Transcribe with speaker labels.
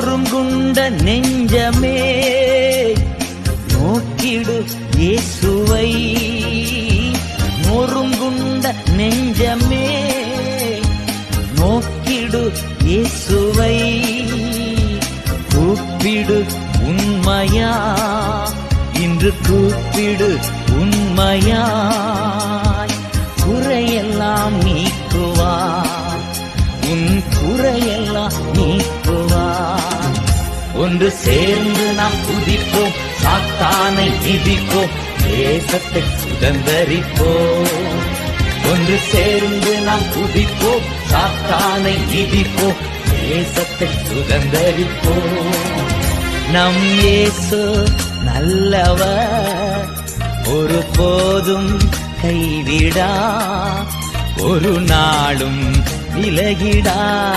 Speaker 1: நொறுங்குண்ட நெஞ்சமே நோக்கிடு இயேசுவை. நொறுங்குண்ட நெஞ்சமே நோக்கிடு இயேசுவை. கூப்பிடு உண்மையா? இன்று கூப்பிடு உண்மையா? குறையெல்லாம் நீக்குவா உன் குறையெல்லாம் நீக்குவார் ஒன்று சேர்ந்து நாம் குதிப்போம். சாத்தானை மிதிப்போம். தேசத்தை சுதந்தரிப்போம். ஒன்று சேர்ந்து நாம் குதிப்போம். சாத்தானை மிதிப்போம். தேசத்தை சுதந்தரிப்போம். நம் இயேசு நல்லவர். ஒரு போதும் கைவிடா. ஒரு நாளும் விலகிடா.